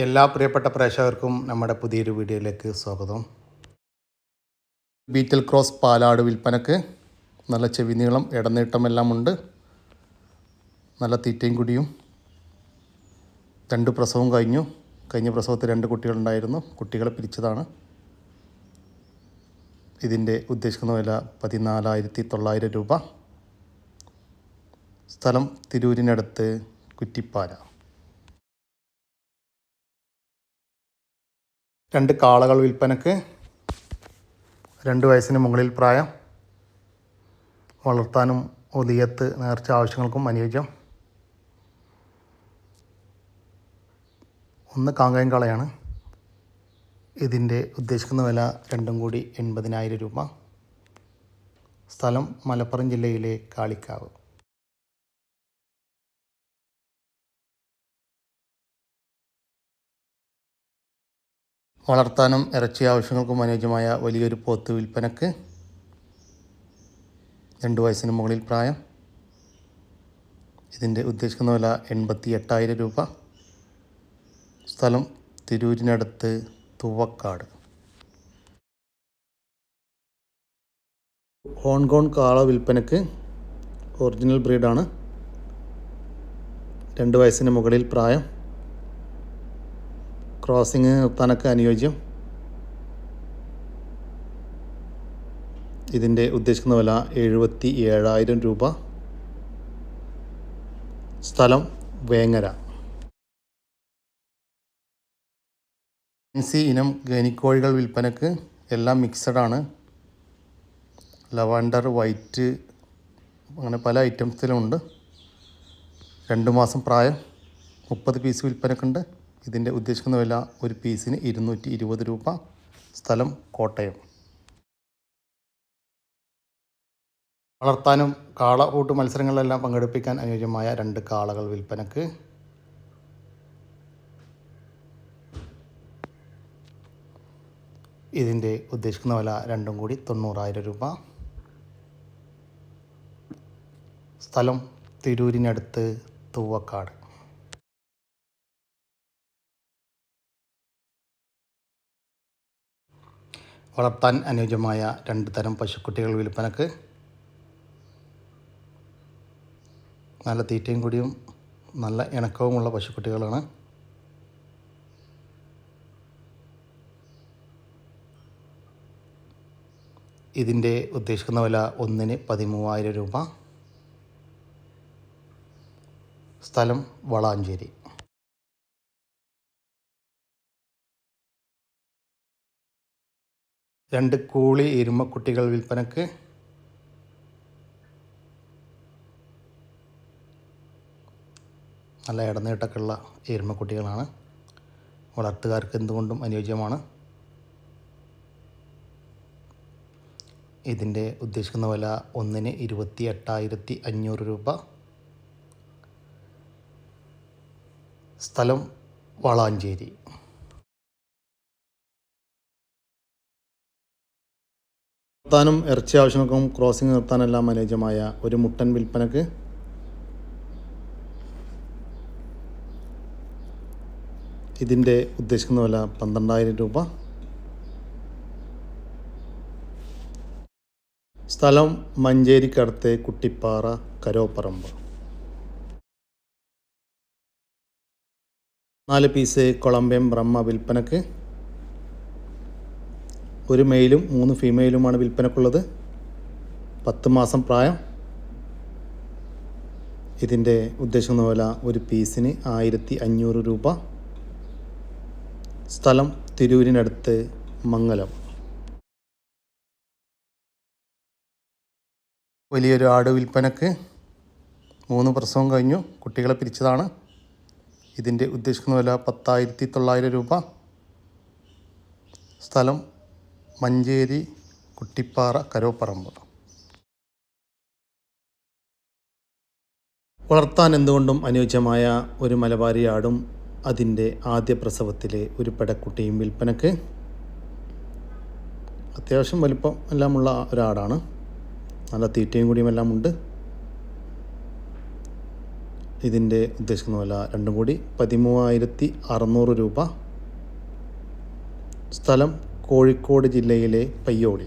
എല്ലാ പ്രിയപ്പെട്ട പ്രേക്ഷകർക്കും നമ്മുടെ പുതിയൊരു വീഡിയോയിലേക്ക് സ്വാഗതം. ബീറ്റൽ ക്രോസ് പാലാട് വിൽപ്പനക്ക് നല്ല ചെവി നീളം ഇടനീട്ടമെല്ലാം ഉണ്ട്. നല്ല തീറ്റയും കുടിയും. രണ്ട് പ്രസവം കഴിഞ്ഞു. കഴിഞ്ഞ പ്രസവത്തിൽ രണ്ട് കുട്ടികളുണ്ടായിരുന്നു. കുട്ടികളെ പിരിച്ചതാണ്. ഇതിന്റെ ഉദ്ദേശിക്കുന്ന വില പതിനാലായിരത്തി തൊള്ളായിരം രൂപ. സ്ഥലം തിരൂരിനടുത്ത് കുറ്റിപ്പാല. രണ്ട് കാളകൾ വിൽപ്പനക്ക്. രണ്ട് വയസ്സിന് മുകളിൽ പ്രായം. വളർത്താനും ഒതിയത്ത് നേർച്ച ആവശ്യങ്ങൾക്കും അനുയോജ്യം. ഒന്ന് കാങ്കയം കാളയാണ്. ഇതിന്റെ ഉദ്ദേശിക്കുന്ന വില രണ്ടും കൂടി എൺപതിനായിരം രൂപ. സ്ഥലം മലപ്പുറം ജില്ലയിലെ കാളിക്കാവ്. വളർത്താനും ഇറച്ചി ആവശ്യങ്ങൾക്കും അനുയോജ്യമായ വലിയൊരു പോത്ത് വിൽപ്പനക്ക് രണ്ട് വയസ്സിന് മുകളിൽ പ്രായം. ഇതിന്റെ ഉദ്ദേശിക്കുന്ന വില എൺപത്തി എട്ടായിരം രൂപ. സ്ഥലം തിരൂരിനടുത്ത് തുവക്കാട്. ഹോൺഗോൺ കാള വിൽപ്പനക്ക് ഒറിജിനൽ ബ്രീഡാണ്. രണ്ട് വയസ്സിന് മുകളിൽ പ്രായം. ക്രോസിങ് നിർത്താനൊക്കെ അനുയോജ്യം. ഇതിന്റെ ഉദ്ദേശിക്കുന്ന വില എഴുപത്തി ഏഴായിരം രൂപ. സ്ഥലം വേങ്ങര. ഫാൻസി ഇനം ഗനിക്കോഴികൾ വിൽപ്പനക്ക് എല്ലാം മിക്സഡാണ് ലവണ്ടർ വൈറ്റ് അങ്ങനെ പല ഐറ്റംസിലുമുണ്ട് രണ്ട് മാസം പ്രായം മുപ്പത് പീസ് വിൽപ്പനക്കുണ്ട്. ഇതിന്റെ ഉദ്ദേശിക്കുന്ന വില ഒരു പീസിന് ഇരുന്നൂറ്റി ഇരുപത് രൂപ. സ്ഥലം കോട്ടയം. വളർത്താനും കാള കൂട്ട് മത്സരങ്ങളിലെല്ലാം പങ്കെടുപ്പിക്കാൻ അനുയോജ്യമായ രണ്ട് കാളകൾ വിൽപ്പനക്ക്. ഇതിന്റെ ഉദ്ദേശിക്കുന്ന വില രണ്ടും കൂടി തൊണ്ണൂറായിരം രൂപ. സ്ഥലം തിരൂരിനടുത്ത് തൂവക്കാട്. വളർത്താൻ അനുയോജ്യമായ രണ്ട് തരം പശുക്കുട്ടികൾ വിൽപ്പനക്ക്. നല്ല തീറ്റയും കൂടിയും നല്ല ഇണക്കവുമുള്ള പശുക്കുട്ടികളാണ്. ഇതിന്റെ ഉദ്ദേശിക്കുന്ന വില ഒന്നിന് പതിമൂവായിരം രൂപ. സ്ഥലം വളാഞ്ചേരി. രണ്ട് കൂളി എരുമക്കുട്ടികൾ വിൽപ്പനക്ക്. നല്ല ഇടനേട്ടക്കുള്ള എരുമക്കുട്ടികളാണ് വളർത്തുകാർക്ക് എന്തുകൊണ്ടും അനുയോജ്യമാണ്. ഇതിന്റെ ഉദ്ദേശിക്കുന്ന വില ഒന്നിന് ഇരുപത്തി എട്ടായിരത്തി അഞ്ഞൂറ് രൂപ. സ്ഥലം വളാഞ്ചേരി. നിർത്താനും ഇറച്ചി ആവശ്യങ്ങൾക്കും ക്രോസിംഗ് നിർത്താനെല്ലാം അനുയോജ്യമായ ഒരു മുട്ടൻ വിൽപ്പനക്ക് ഇതിന്റെ ഉദ്ദേശിക്കുന്ന വില പന്ത്രണ്ടായിരം രൂപ. സ്ഥലം മഞ്ചേരിക്കടുത്ത് കുട്ടിപ്പാറ കരോപ്പറമ്പ്. നാല് പീസ് കൊളംബിയം ബ്രഹ്മ വിൽപ്പനക്ക് ഒരു മെയിലും മൂന്ന് ഫീമെയിലുമാണ് വിൽപ്പനക്കുള്ളത്. പത്ത് മാസം പ്രായം. ഇതിന്റെ ഉദ്ദേശിക്കുന്ന വില ഒരു പീസിന് ആയിരത്തി അഞ്ഞൂറ് രൂപ. സ്ഥലം തിരൂരിനടുത്ത് മംഗലം. വലിയൊരു ആട് വിൽപ്പനക്ക് മൂന്ന് പ്രസവം കഴിഞ്ഞു. കുട്ടികളെ പിരിച്ചതാണ്. ഇതിന്റെ ഉദ്ദേശിക്കുന്ന വില പത്തായിരത്തി തൊള്ളായിരം രൂപ. സ്ഥലം മഞ്ചേരി കുട്ടിപ്പാറ കരോപ്പറമ്പ്. വളർത്താൻ എന്തുകൊണ്ടും അനുയോജ്യമായ ഒരു മലബാരി ആടും അതിന്റെ ആദ്യ പ്രസവത്തിലെ ഒരു പെടക്കുട്ടിയും വിൽപ്പനക്ക്. അത്യാവശ്യം വലിപ്പം എല്ലാമുള്ള ഒരാടാണ്. നല്ല തീറ്റയും കൂടിയും എല്ലാം ഉണ്ട്. ഇതിന്റെ ഉദ്ദേശിക്കുന്ന വില രണ്ടും കൂടി പതിമൂവായിരത്തി അറുന്നൂറ് രൂപ. സ്ഥലം കോഴിക്കോട് ജില്ലയിലെ പയ്യോളി.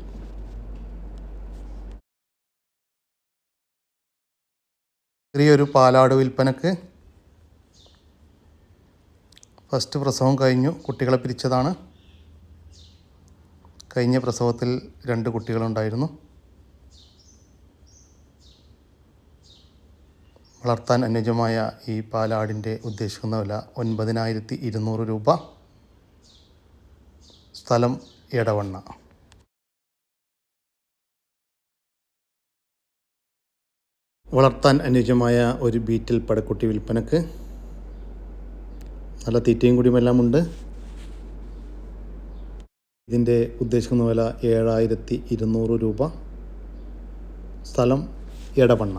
ചെറിയൊരു പാലാട് വിൽപ്പനക്ക് ഫസ്റ്റ് പ്രസവം കഴിഞ്ഞു. കുട്ടികളെ പിരിച്ചതാണ്. കഴിഞ്ഞ പ്രസവത്തിൽ രണ്ട് കുട്ടികളുണ്ടായിരുന്നു. വളർത്താൻ അനുയോജ്യമായ ഈ പാലാടിന്റെ ഉദ്ദേശിക്കുന്ന വില ഒൻപതിനായിരത്തി ഇരുന്നൂറ് രൂപ. സ്ഥലം എടവണ്ണ. വളർത്താൻ അനുയോജ്യമായ ഒരു ബീറ്റിൽ പടക്കുട്ടി വിൽപ്പനക്ക് നല്ല തീറ്റയും കുടിയുമെല്ലാം ഉണ്ട് ഇതിന്റെ ഉദ്ദേശിക്കുന്ന വില ഏഴായിരത്തി ഇരുന്നൂറ് രൂപ. സ്ഥലം എടവണ്ണ.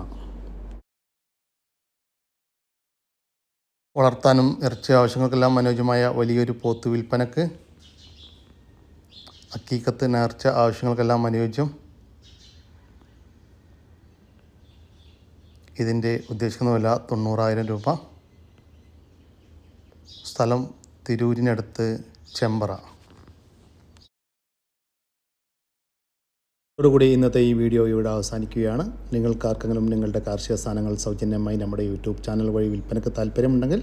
വളർത്താനും ഇറച്ചി ആവശ്യങ്ങൾക്കെല്ലാം അനുയോജ്യമായ വലിയൊരു പോത്ത് വിൽപ്പനക്ക് അക്കീക്കത്ത് നേർച്ച ആവശ്യങ്ങൾക്കെല്ലാം അനുയോജ്യം. ഇതിന്റെ ഉദ്ദേശിക്കുന്ന വില തൊണ്ണൂറായിരം രൂപ. സ്ഥലം തിരൂരിനടുത്ത് ചെമ്പറ. ഇതോടുകൂടി ഇന്നത്തെ ഈ വീഡിയോ ഇവിടെ അവസാനിക്കുകയാണ്. നിങ്ങൾക്കാർക്കെങ്കിലും നിങ്ങളുടെ കാർഷിക സാധനങ്ങൾ സൗജന്യമായി നമ്മുടെ യൂട്യൂബ് ചാനൽ വഴി വിൽപ്പനയ്ക്ക് താല്പര്യമുണ്ടെങ്കിൽ